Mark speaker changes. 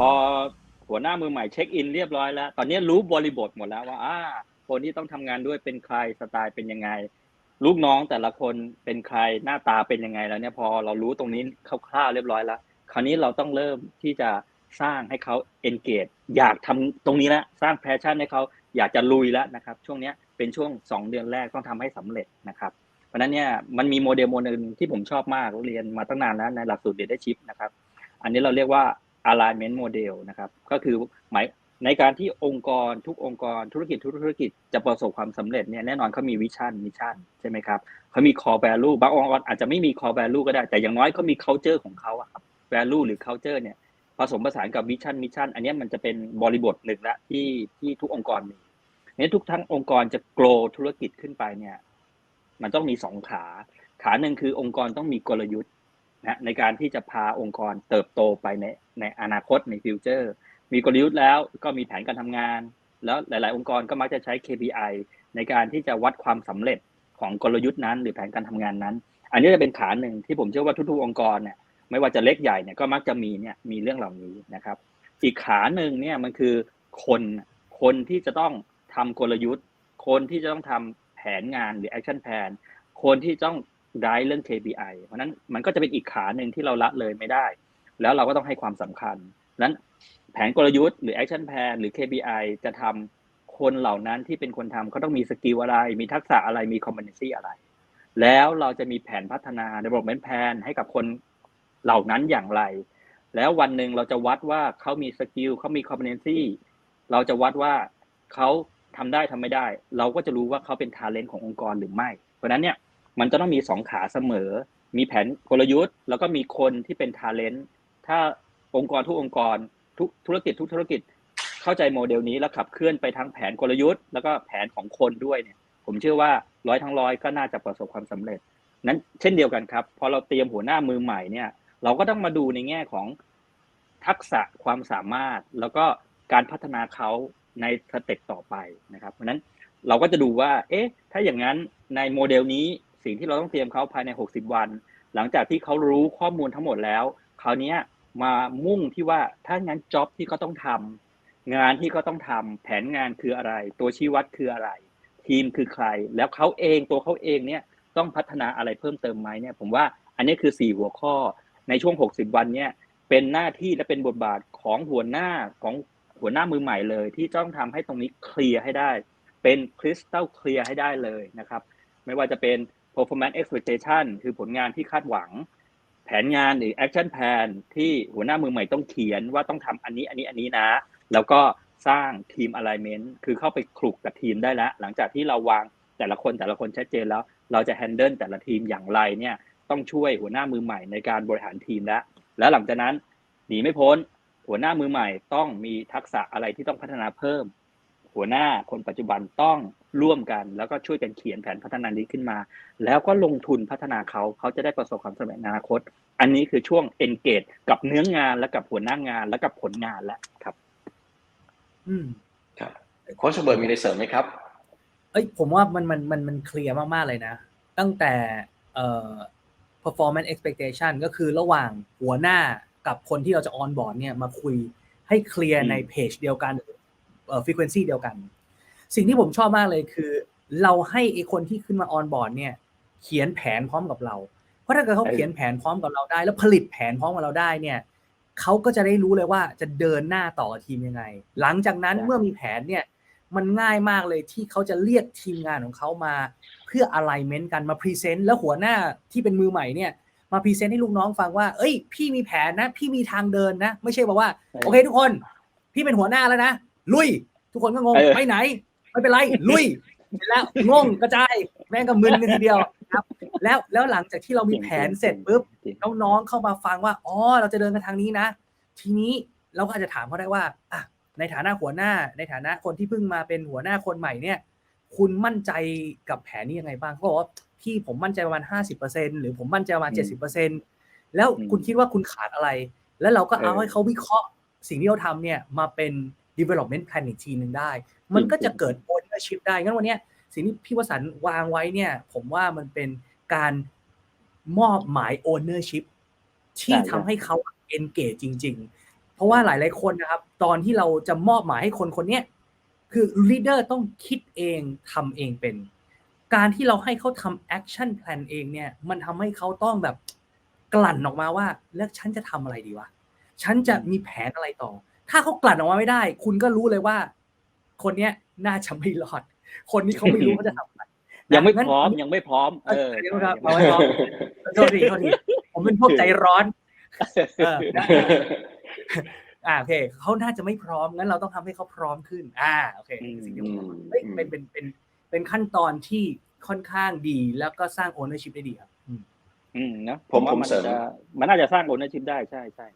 Speaker 1: พอหัวหน้ามือใหม่เช็คอินเรียบร้อยแล้ว ตอนนี้รู้บริบทหมดแล้วว่าอ่าคนที่ต้องทำงานด้วยเป็นใครสไตล์เป็นยังไง ลูกน้องแต่ละคนเป็นใครหน้าตาเป็นยังไงแล้วเนี่ยพอเรารู้ตรงนี้คร่าวๆเรียบร้อยแล้ว คราวนี้เราต้องเริ่มที่จะสร้างให้เขา engage อยากทำตรงนี้แล้วสร้างแพชชั่นให้เขาอยากจะลุยแล้วนะครับ ช่วงเนี้ยเป็นช่วง 2 เดือนแรกต้องทำให้สำเร็จนะครับเพราะฉะนั้นเนี่ยมันมีโมเดลโมเดลที่ผมชอบมากเรียนมาตั้งนานแล้วในหลักสูตร leadership นะครับ อันนี้เราเรียกว่า alignment model นะครับ ก็คือหมายในการที่องค์กรทุกองค์กรธุรกิจทุกธุรกิจจะประสบความสำเร็จเนี่ยแน่นอนเขามีวิชั่นมิชชั่นใช่ไหมครับเขามี core value บางองค์กรอาจจะไม่มี core value ก็ได้ แต่อย่างน้อยเขามี culture ของเขาอะครับ value หรือ culture เนี่ยผสมผสานกับวิชั่นมิชชั่นอันนี้มันจะเป็นบริบทหนึ่งละที่ที่ทุกองค์กรมีนี่ยทุกทั้งองค์กรจะ grow ธุรกิจขึ้นไปเนี่ย มันต้องมีสองขา ขาหนึ่งคือองค์กรต้องมีกลยุทธ์ นะในการที่จะพาองค์กรเติบโตไปในในอนาคตในฟิวเจอร์ มีกลยุทธ์แล้วก็มีแผนการทำงาน แล้วหลาย ๆ องค์กรก็มักจะใช้ KPI ในการที่จะวัดความสำเร็จของกลยุทธ์นั้น หรือแผนการทำงานนั้น อันนี้จะเป็นขาหนึ่งที่ผมเชื่อว่าทุก ๆ องค์กรเนี่ยไม่ว่าจะเล็กใหญ่เนี่ยก็มักจะมีเนี่ยมีเรื่องเหล่านี้นะครับ อีกขาหนึ่งเนี่ยมันคือคนคนที่จะต้องทำกลยุทธ์ คนที่จะต้องทำแผนงานหรือ action plan คนที่ต้อง ได้เรื่อง KPI เพราะนั้นมันก็จะเป็นอีกขาหนึ่งที่เราละเลยไม่ได้ แล้วเราก็ต้องให้ความสำคัญนั้นแผนกลยุทธ์หรือ action plan หรือ KPI จะทำคนเหล่านั้นที่เป็นคนทำเขาต้องมีสกิลอะไร มีทักษะอะไรมี competency อะไร แล้วเราจะมีแผนพัฒนา development plan ให้กับคนเหล่านั้นอย่างไร แล้ววันหนึ่งเราจะวัดว่าเขามีสกิลเขามี competency เราจะวัดว่าเขาทำได้ทำไม่ได้ เราก็จะรู้ว่าเขาเป็น talent ขององค์กรหรือไม่ เพราะนั้นเนี่ย มันจะต้องมีสองขาเสมอ มีแผนกลยุทธ์ แล้วก็มีคนที่เป็น talent ถ้าองค์กรทุกองค์กรทุกธุรกิจทุกธุรกิจเข้าใจโมเดลนี้แล้วขับเคลื่อนไปทั้งแผนกลยุทธ์ แล้วก็แผนของคนด้วยเนี่ย ผมเชื่อว่าร้อยทั้งร้อยก็น่าจะประสบความสำเร็จ นั้นเช่นเดียวกันครับพอเราเตรียมหัวหน้ามือใหม่เนี่ย เราก็ต้องมาดูในแง่ของทักษะความสามารถ แล้วก็การพัฒนาเขาในสเต็ปต่อไปนะครับ เพราะนั้นเราก็จะดูว่า เอ๊ะ ถ้าอย่างนั้นในโมเดลนี้ สิ่งที่เราต้องเตรียมเขาภายใน 60 วัน หลังจากที่เขารู้ข้อมูลทั้งหมดแล้วคราวนี้มามุ่งที่ว่าถ้างั้นจ็อบที่เขาต้องทำงานที่เขาต้องทำแผนงานคืออะไร ตัวชี้วัดคืออะไร ทีมคือใคร แล้วเขาเองตัวเขาเองเนี่ยต้องพัฒนาอะไรเพิ่มเติมไหมเนี่ย ผมว่าอันนี้คือ 4 หัวข้อในช่วง 60 วันเนี่ยเป็นหน้าที่และเป็นบทบาทของหัวหน้าของหัวหน้ามือใหม่เลย ที่ต้องทำให้ตรงนี้เคลียร์ให้ได้ เป็นคริสตัลเคลียร์ให้ได้เลยนะครับ ไม่ว่าจะเป็น performance expectation คือผลงานที่คาดหวัง แผนงานหรือ action plan ที่หัวหน้ามือใหม่ต้องเขียนว่าต้องทำอันนี้อันนี้อันนี้นะ แล้วก็สร้างทีม alignment คือเข้าไปคลุกกับทีมได้แล้ว หลังจากที่เราวางแต่ละคนแต่ละคนชัดเจนแล้ว เราจะ handle แต่ละทีมอย่างไรเนี่ยต้องช่วยหัวหน้ามือใหม่ในการบริหารทีมแล้ว แล้วหลังจากนั้นหนีไม่พ้น หัวหน้ามือใหม่ต้องมีทักษะอะไรที่ต้องพัฒนาเพิ่ม หัวหน้าคนปัจจุบันต้อง ร่วมกันแล้วก็ช่วยกันเขียนแผนพัฒนานี้ขึ้นมา แล้วก็ลงทุนพัฒนาเขาเขาจะได้ประสบความสำเร็จในอนาคต อันนี้คือช่วง engage กับเนื้องานและกับหัวหน้างานและกับผลงานแล้วครับ
Speaker 2: อืม
Speaker 3: ครับโค้ชเบิร์ดมีอะไรเสริมไหมครับ
Speaker 2: เอ้ยผมว่ามันมันมันมันเคลียร์มาก ๆ เลยนะ ตั้งแต่เอ่อ performance expectation ก็คือระหว่างหัวหน้ากับคนที่เราจะ on board เนี่ยมาคุยให้เคลียร์
Speaker 1: อืม
Speaker 2: ในเพจเดียวกันเอ่อ frequency เดียวกัน สิ่งที่ผมชอบมากเลยคือ เราให้ไอคนที่ขึ้นมา on board เนี่ยเขียนแผนพร้อมกับเรา เพราะถ้าเกิดเขาเขียนแผนพร้อมกับเราได้ แล้วผลิตแผนพร้อมกับเราได้เนี่ยเขาก็จะได้รู้เลยว่าจะเดินหน้าต่อกับทีมยังไง หลังจากนั้น
Speaker 1: ใช่
Speaker 2: เมื่อมีแผนเนี่ยมันง่ายมากเลยที่เขาจะเรียกทีมงานของเขามา เพื่อ alignment กันมาพรีเซนต์แล้วหัวหน้าที่เป็นมือใหม่เนี่ยมาพรีเซนต์ให้ลูกน้องฟังว่า เอ้ย พี่มีแผนนะ พี่มีทางเดินนะ ไม่ใช่บอกว่า
Speaker 1: ใช่
Speaker 2: โอเคทุกคน พี่เป็นหัวหน้าแล้วนะ ลุย ทุกคนก็งง
Speaker 1: เออ
Speaker 2: ไปไหน ไม่เป็นไร ลุยเสร็จแล้วงงกระจายแม่งก็มึนกันทีเดียวครับ แล้วแล้วหลังจากที่เรามีแผนเสร็จปุ๊บ
Speaker 1: จริง
Speaker 2: น้องๆเข้ามาฟังว่าอ๋อเราจะเดินกันทางนี้นะ ทีนี้เราก็อาจจะถามเขาได้ว่าอะในฐานะหัวหน้า ในฐานะคนที่เพิ่งมาเป็นหัวหน้าคนใหม่เนี่ย คุณมั่นใจกับแผนนี้ยังไงบ้างเขาบอกว่าพี่ผมมั่นใจประมาณห้าสิบเปอร์เซ็นหรือผมมั่นใจประมาณ
Speaker 1: อื
Speaker 2: เจ็ด
Speaker 1: ม
Speaker 2: สิบเปอร์เซ็นแล้ว
Speaker 1: อืม
Speaker 2: คุณคิดว่าคุณขาดอะไร แล้วเราก็เอา
Speaker 1: เออ
Speaker 2: ให้เขาวิเคราะห์สิ่งที่เขาทำเนี่ยมาเป็น development plan อีกทีหนึ่งได้ มันก็จะเกิด ownership ได้งั้นวันนี้สิ่งที่พี่วสันต์วางไว้เนี่ย ผมว่ามันเป็นการมอบหมาย ownership ที่ทำให้เขา engage จริง ๆ เพราะว่าหลาย ๆ คนนะครับ ตอนที่เราจะมอบหมายให้คนคนนี้คือลีดเดอร์ต้องคิดเองทำเองเป็น การที่เราให้เขาทำแอคชั่นแพลนเองเนี่ย มันทำให้เขาต้องแบบกลั่นออกมาว่า แล้วฉันจะทำอะไรดีวะ ฉันจะมีแผนอะไรต่อ ถ้าเขากลั่นออกมาไม่ได้ คุณก็รู้เลยว่า คนเนี้ยน่าจะไม่รอด คนนี้เขาไม่รู้เขาจะทำอะไร
Speaker 1: ยังไม่
Speaker 2: งั้น
Speaker 1: พร้อมยังไม่พร้อม เออ
Speaker 2: เดี๋ยวครับเอาไว้พร้อมโทษทีโทษทีผมเป็นพวกใจร้อนเออนะอ่าโอเคเขาน่าจะไม่พร้อมงั้นเราต้องทำให้เขาพร้อมขึ้น อ่าโอเค
Speaker 1: อืม
Speaker 2: สิ่งที่ผมบอกเฮ้ยเป็นเป็นเป็นเป็นขั้นตอนที่ค่อนข้างดีแล้วก็สร้าง ownership ได้ดีครับ อืม
Speaker 1: อืมเนอะ
Speaker 3: ผม
Speaker 1: ว่า
Speaker 3: ผม
Speaker 1: มัน
Speaker 3: เสริม
Speaker 1: จะมันน่าจะสร้าง ownership ได้ใช่ใช่